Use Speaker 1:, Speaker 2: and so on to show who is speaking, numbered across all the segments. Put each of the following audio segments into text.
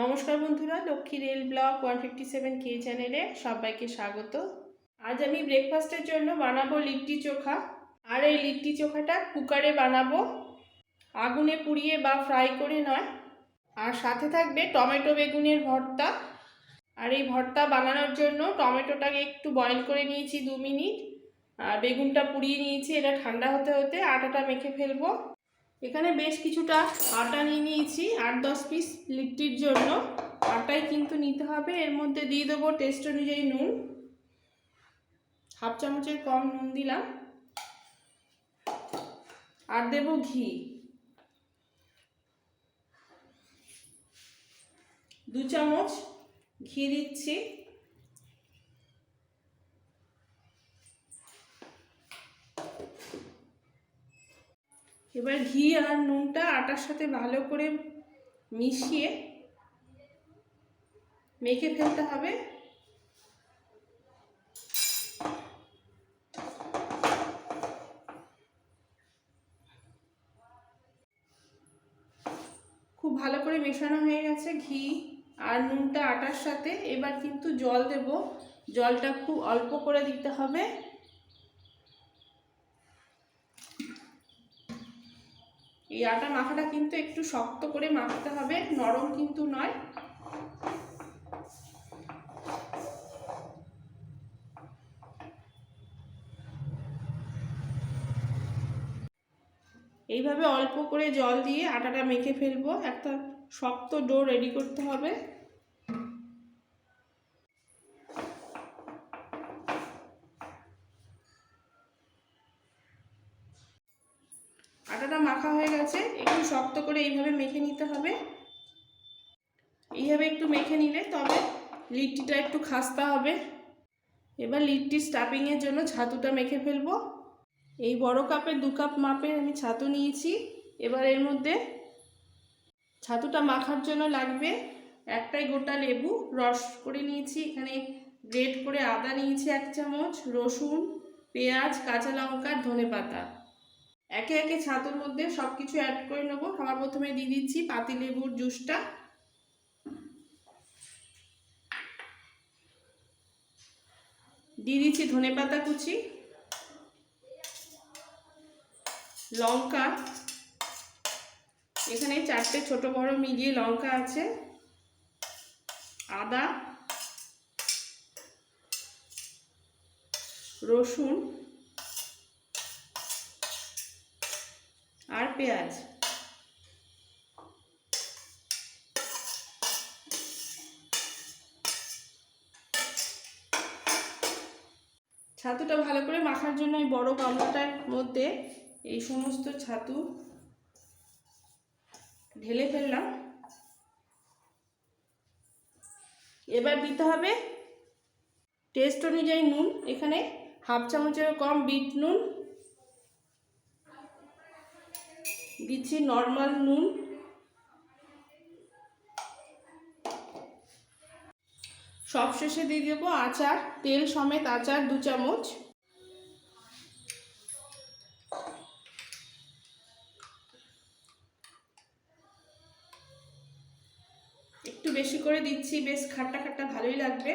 Speaker 1: নমস্কার বন্ধুরা, Lakshmi rail block one fifty seven কে চ্যানেলে সবাইকে স্বাগত। আজ আমি ব্রেকফাস্টের জন্য বানাবো লিট্টি চোখা। আর এই লিট্টি চোখাটা কুকারে বানাবো। আগুনে পুড়িয়ে বা ফ্রাই করে নয়। আর সাথে থাকবে টমেটো বেগুনের ভর্তা। আর এই ভর্তা বানানোর জন্য টমেটোটাকে একটু বয়েল করে নিয়েছি দু মিনিট। আর বেগুনটা পুড়িয়ে নিয়েছি, এটা ঠান্ডা হতে হতে আটাটা মেখে ফেলব। এখানে বেশ কিছুটা আটা নিয়ে নিয়েছি, আট দশ পিস লিট্টির জন্য। আটাই কিন্তু নিতে হবে। এর মধ্যে দিয়ে দেবো টেস্ট অনুযায়ী নুন। হাফ চামচের কম নুন দিলাম। আর দেব ঘি। দু চামচ ঘি দিচ্ছি। এবার ঘি আর নুনটা আটার সাথে ভালো করে মিশিয়ে মেখে ফেলতে হবে। খুব ভালো করে মেশানো হয়ে গেছে ঘি আর নুনটা আটার সাথে। এবার কিন্তু জল দেব। জলটা খুব অল্প করে দিতে হবে। এই আটা মাখাটা কিন্তু একটু শক্ত করে মাখতে হবে, নরম কিন্তু নয়। এইভাবে অল্প করে জল দিয়ে আটাটা মেখে ফেলব। একটা শক্ত ডো রেডি করতে হবে। করে এইভাবে মেখে নিতে হবে। এইভাবে একটু মেখে নিলে তবে লিট্টিটা একটু খাস্তা হবে। এবার লিট্টি স্টাফিংয়ের জন্য ছাতুটা মেখে ফেলব। এই বড় কাপে দু কাপ মাপের আমি ছাতু নিয়েছি। এবার এর মধ্যে ছাতুটা মাখার জন্য লাগবে একটাই গোটা লেবু। রস করে নিয়েছি, এখানে গ্রেট করে আদা নিয়েছি এক চামচ, রসুন, পেঁয়াজ, কাঁচা লঙ্কা ধনে পাতা একে একে ছাতুর মধ্যে সব কিছু অ্যাড করে নেব। সবার প্রথমে দিয়ে দিচ্ছি পাতিলেবুর জুসটা। দিয়ে দিচ্ছি ধনে পাতা কুচি, লঙ্কা। এখানে চারটে ছোট বড় মিলিয়ে লঙ্কা আছে, আদা, রসুন আর পেঁয়াজ। ছাতুটা ভালো করে মাখার জন্য এই বড় গামলাটার মধ্যে এই সমস্ত ছাতু ঢেলে ফেললাম। এবার দিতে হবে টেস্ট অনুযায়ী নুন, এখানে হাফ চামচের কম বিট নুন দিচ্ছি নর্মাল নুন। সবশেষে দিয়ে দেবো আচার, তেল সমেত আচার দু চামচ। একটু বেশি করে দিচ্ছি, বেশ খাট্টা খাট্টা ভালোই লাগবে।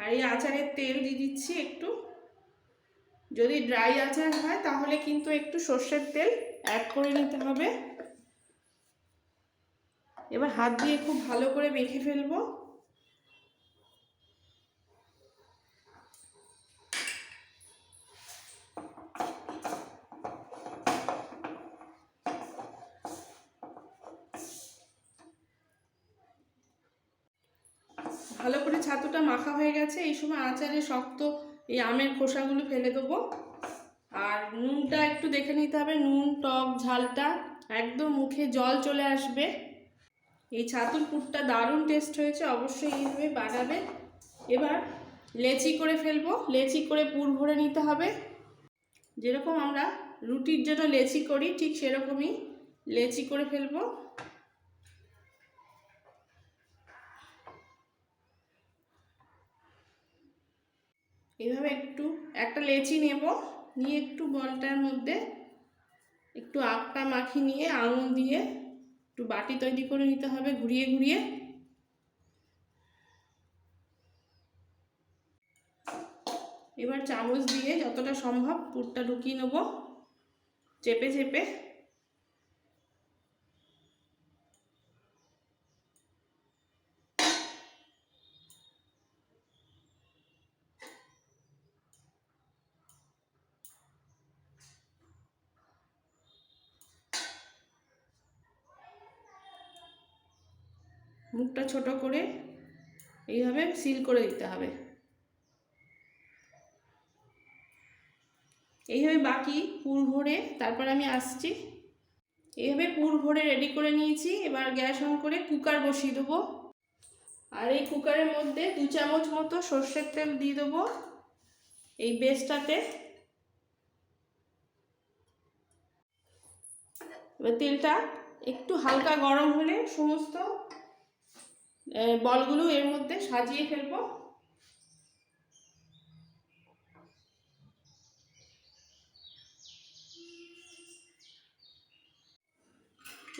Speaker 1: আর এই আচারের তেল দিয়ে দিচ্ছি একটু। যদি ড্রাই আচার হয়, তাহলে কিন্তু একটু সর্ষের তেল অ্যাড করে নিতে হবে। এবার হাত দিয়ে খুব ভালো করে মেখে ফেলব। ভালো করে ছাতুটা মাখা হয়ে গেছে। এই সময় আচারে শক্ত এই আমের খোসাগুলো ফেলে দেবো। আর নুনটা একটু দেখে নিতে হবে, নুন, টক, ঝালটা একদম মুখে জল চলে আসবে। এই ছাতুর পুরটা দারুণ টেস্ট হয়েছে, অবশ্যই এইভাবে বানাবে। এবার লেচি করে ফেলব, লেচি করে পুর ভরে নিতে হবে। যেরকম আমরা রুটির জন্য লেচি করি, ঠিক সেরকমই লেচি করে ফেলব। এভাবে একটু, একটা লেচি নেব, নিয়ে একটু বলটার মধ্যে একটু আটটা মাখিয়ে নিয়ে, আঙুল দিয়ে একটু বাটি তৈরি করে নিতে হবে, ঘুরিয়ে ঘুরিয়ে। এবার চামচ দিয়ে যতটা সম্ভব পুরটা ঢুকিয়ে নেব, চেপে চেপে। মুখটা ছোট করে এইভাবে সিল করে দিতে হবে। এইভাবে বাকি পুর ভরে তারপর আমি আসছি। এইভাবে পুর ভরে রেডি করে নিয়েছি। এবার গ্যাস অন করে কুকার বসিয়ে দেবো। আর এই কুকারের মধ্যে দু চামচ মতো সর্ষের তেল দিয়ে দেবো এই বেসটাতে। এবার তেলটা একটু হালকা গরম হলে সমস্ত বলগুলো এর মধ্যে সাজিয়ে ফেলব।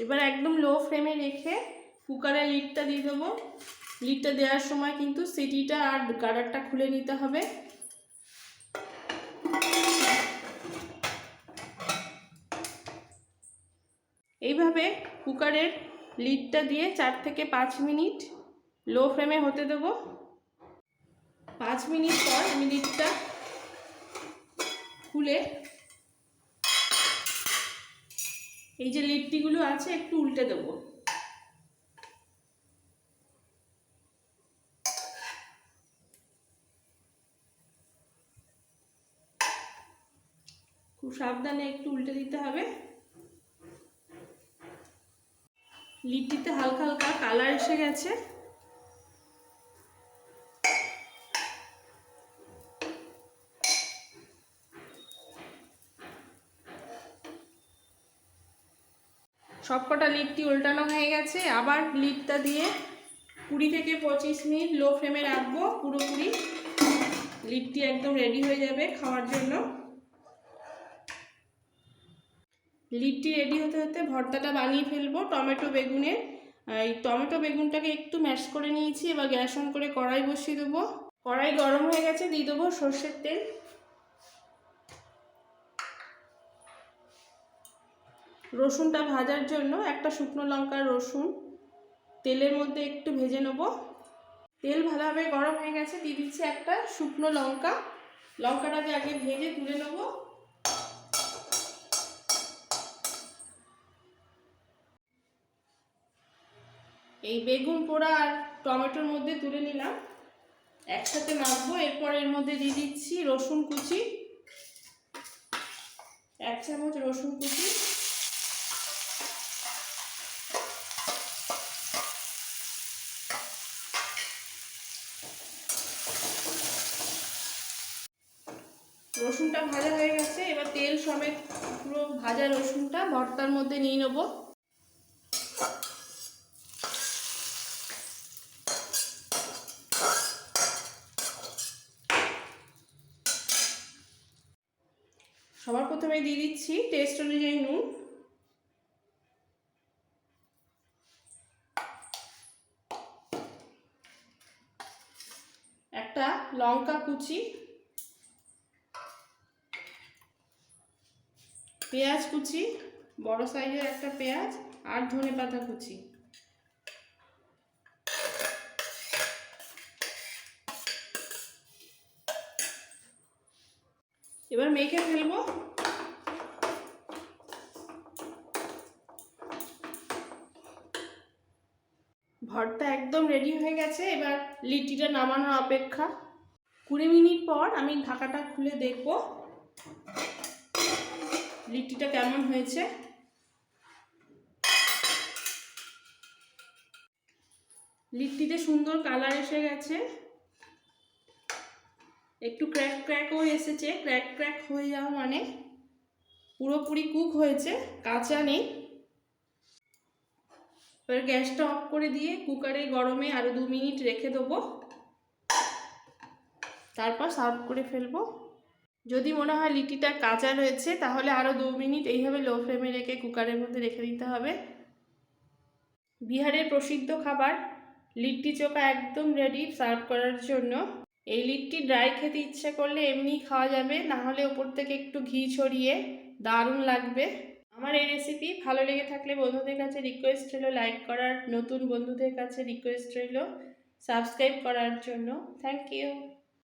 Speaker 1: এবার একদম লো ফ্লেমে রেখে কুকারের লিডটা দিয়ে দেবো। লিডটা দেওয়ার সময় কিন্তু সিটিটা আর গার্ডারটা খুলে নিতে হবে। এইভাবে কুকারের লিডটা দিয়ে চার থেকে পাঁচ মিনিট লো ফ্লেমে হতে দেবো। পাঁচ মিনিট পর আমি লিডটা খুলে এই যে লিট্টিগুলো আছে, একটু উল্টে দেবো। খুব সাবধানে একটু উল্টে দিতে হবে। লিট্টিতে হালকা হালকা কালার এসে গেছে। সবকটা লিডটি উল্টানো হয়ে গেছে। আবার লিডটা দিয়ে কুড়ি থেকে পঁচিশ মিনিট লো ফ্লেমে রাখব, পুরোপুরি। লিডটি একদম রেডি হয়ে যাবে খাওয়ার জন্য। লিডটি রেডি হতে হতে ভর্তাটা বানিয়ে ফেলব টমেটো বেগুনের। এই টমেটো বেগুনটাকে একটু ম্যাশ করে নিয়েছি, এবার গ্যাস অন করে কড়াই বসিয়ে দেবো। কড়াই গরম হয়ে গেছে, দিয়ে দেবো সর্ষের তেল। রসুনটা ভাজার জন্য একটা শুকনো লঙ্কার রসুন। তেলের মধ্যে একটু ভেজে নেব। তেল ভালোভাবে গরম হয়ে গেছে, দিয়ে দিচ্ছি একটা শুকনো লঙ্কা। লঙ্কাটাকে আগে ভেজে তুলে নেব। এই বেগুন পোড়া আর টমেটোর মধ্যে তুলে নিলাম। একসাথে মাখবো, এরপর এর মধ্যে দিয়ে দিচ্ছি রসুন কুচি। এক চামচ রসুন কুচি রসুনটা ভাজা হয়ে গেছে এবার তেল সমেত পুরো ভাজা রসুনটা ভর্তার মধ্যে নিয়ে নেব। সবার প্রথমে দিয়ে দিচ্ছি টেস্ট অনুযায়ী নুন। একটা লঙ্কা কুচি পেঁয়াজ কুচি, বড় সাইজের একটা পেঁয়াজ আর ধনে পাতা কুচি। এবার মেখে ফেলব। ভর্তা একদম রেডি হয়ে গেছে, এবার লিটিটা নামানোর অপেক্ষা। কুড়ি মিনিট পর আমি ঢাকাটা খুলে দেখব। লিট্টিটা কেমন হয়েছে? লিট্টিতে সুন্দর কালার এসে গেছে। একটু ক্র্যাক ক্র্যাকও এসেছে, ক্র্যাক ক্র্যাক হয়ে যাওয়া মানে পুরোপুরি কুক হয়েছে, কাঁচা নেই। এবার গ্যাসটা অফ করে দিয়ে কুকারে গরমে আরও দু মিনিট রেখে দেবো। তারপর সার্ভ করে ফেলব। যদি মনে হয় লিট্টিটা কাঁচা রয়েছে, তাহলে আরও দু মিনিট এইভাবে লো ফ্লেমে রেখে কুকারের মধ্যে রেখে দিতে হবে। বিহারের প্রসিদ্ধ খাবার, লিট্টি চোখা একদম রেডি সার্ভ করার জন্য। এই লিট্টি ড্রাই খেতে ইচ্ছে করলে এমনি খাওয়া যাবে, না হলে ওপর থেকে একটু ঘি ছড়িয়ে দারুণ লাগবে। আমার এই রেসিপি ভালো লেগে থাকলে বন্ধুদের কাছে রিকোয়েস্ট রইল লাইক করার, নতুন বন্ধুদের কাছে রিকোয়েস্ট রইল সাবস্ক্রাইব করার জন্য। Thank you